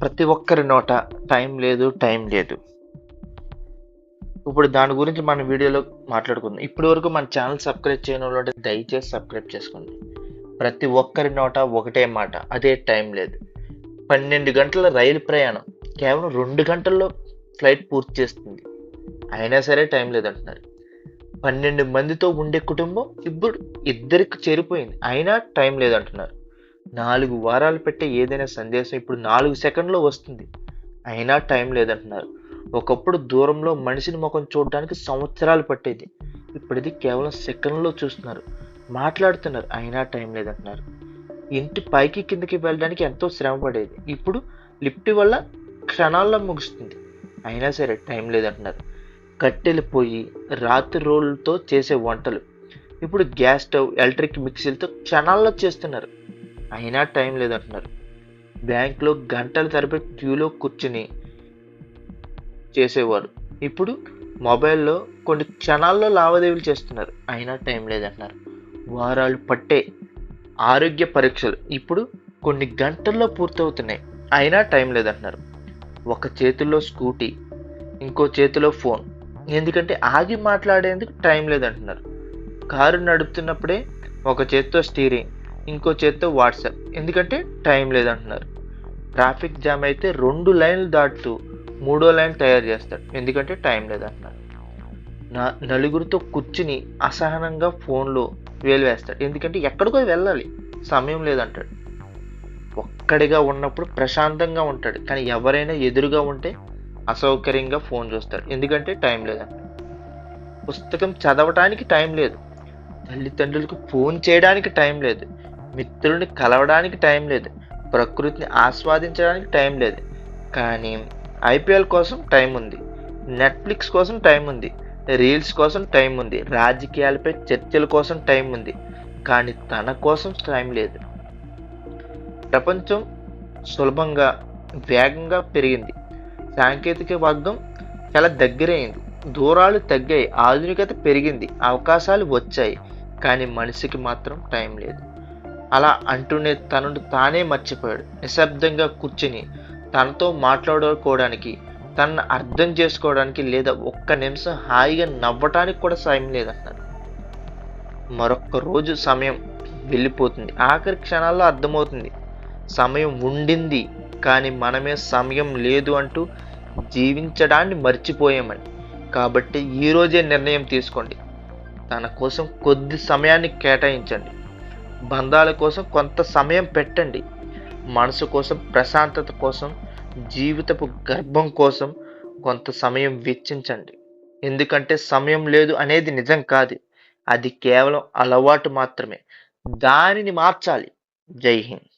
ప్రతి ఒక్కరి నోట టైం లేదు టైం లేదు. ఇప్పుడు దాని గురించి మన వీడియోలో మాట్లాడుకుందాం. ఇప్పటి వరకు మన ఛానల్ సబ్స్క్రైబ్ చేయని వాళ్ళు దయచేసి సబ్స్క్రైబ్ చేసుకోండి. ప్రతి ఒక్కరి నోట ఒకటే మాట అదే టైం లేదు. పన్నెండు గంటల రైలు ప్రయాణం కేవలం రెండు గంటల్లో ఫ్లైట్ పూర్తి చేస్తుంది. అయినా సరే టైం లేదంటున్నారు. పన్నెండు మందితో ఉండే కుటుంబం ఇప్పుడు ఇద్దరికి చేరిపోయింది అయినా టైం లేదంటున్నారు. నాలుగు వారాలు పెట్టే ఏదైనా సందేశం ఇప్పుడు నాలుగు సెకండ్లో వస్తుంది. అయినా టైం లేదంటున్నారు. ఒకప్పుడు దూరంలో మనిషిని ముఖం చూడడానికి సంవత్సరాలు పట్టేది. ఇప్పుడు ఇది కేవలం సెకండ్లో చూస్తున్నారు. మాట్లాడుతున్నారు. అయినా టైం లేదంటున్నారు. ఇంటి పైకి కిందకి వెళ్ళడానికి ఎంతో శ్రమ పడేది. ఇప్పుడు లిఫ్ట్ వల్ల క్షణాల్లో ముగుస్తుంది. అయినా సరే టైం లేదంటున్నారు. కట్టెలు పొయ్యి రాత్రి రోజులతో చేసే వంటలు. ఇప్పుడు గ్యాస్ స్టవ్ ఎలక్ట్రిక్ మిక్సీలతో క్షణాల్లో చేస్తున్నారు. అయినా టైం లేదంటున్నారు. బ్యాంక్లో గంటల తరబడి క్యూలో కూర్చుని చేసేవారు. ఇప్పుడు మొబైల్లో కొన్ని క్షణాల్లో లావాదేవీలు చేస్తున్నారు. అయినా టైం లేదంటున్నారు. వారాలు పట్టే ఆరోగ్య పరీక్షలు ఇప్పుడు కొన్ని గంటల్లో పూర్తవుతున్నాయి. అయినా టైం లేదంటున్నారు. ఒక చేతిలో స్కూటీ ఇంకో చేతిలో ఫోన్. ఎందుకంటే ఆగి మాట్లాడేందుకు టైం లేదంటున్నారు. కారు నడుపుతున్నప్పుడే ఒక చేత్తో స్టీరింగ్ ఇంకో చేత్తో వాట్సాప్. ఎందుకంటే టైం లేదంటున్నారు. ట్రాఫిక్ జామ్ అయితే రెండు లైన్లు దాటుతూ మూడో లైన్ తయారు చేస్తాడు ఎందుకంటే టైం లేదంటున్నారు. నా నలుగురితో కూర్చుని అసహనంగా ఫోన్లో వేలు వేస్తాడు. ఎందుకంటే ఎక్కడికో వెళ్ళాలి. సమయం లేదంటాడు. ఒక్కడిగా ఉన్నప్పుడు ప్రశాంతంగా ఉంటాడు. కానీ ఎవరైనా ఎదురుగా ఉంటే అసౌకర్యంగా ఫోన్ చూస్తాడు. ఎందుకంటే టైం లేదంటాడు పుస్తకం చదవటానికి టైం లేదు. తల్లిదండ్రులకు ఫోన్ చేయడానికి టైం లేదు. మిత్రుల్ని కలవడానికి టైం లేదు ప్రకృతిని ఆస్వాదించడానికి టైం లేదు. కానీ ఐపీఎల్ కోసం టైం ఉంది నెట్ఫ్లిక్స్ కోసం టైం ఉంది రీల్స్ కోసం టైం ఉంది రాజకీయాలపై చర్చల కోసం టైం ఉంది కానీ తన కోసం టైం లేదు. ప్రపంచం సులభంగా వేగంగా పెరిగింది. సాంకేతిక వర్గం చాలా దగ్గరైంది దూరాలు తగ్గాయి ఆధునికత పెరిగింది అవకాశాలు వచ్చాయి కానీ మనిషికి మాత్రం టైం లేదు. అలా అంటూనే తనను తానే మర్చిపోయాడు. నిశ్శబ్దంగా కూర్చుని తనతో మాట్లాడుకోవడానికి తనను అర్థం చేసుకోవడానికి లేదా ఒక్క నిమిషం హాయిగా నవ్వటానికి కూడా సాయం లేదన్నారు మరొక్క రోజు సమయం వెళ్ళిపోతుంది. ఆఖరి క్షణాల్లో అర్థమవుతుంది. సమయం ఉండింది కానీ మనమే సమయం లేదు అంటూ జీవించడాన్ని మర్చిపోయామని. కాబట్టి ఈరోజే నిర్ణయం తీసుకోండి. తన కోసం కొద్ది సమయాన్ని కేటాయించండి. బంధాల కోసం కొంత సమయం పెట్టండి. మనసు కోసం ప్రశాంతత కోసం జీవితపు గర్భం కోసం కొంత సమయం వెచ్చించండి. ఎందుకంటే సమయం లేదు అనేది నిజం కాదు. అది కేవలం అలవాటు మాత్రమే. దానిని మార్చాలి. జై హింద్.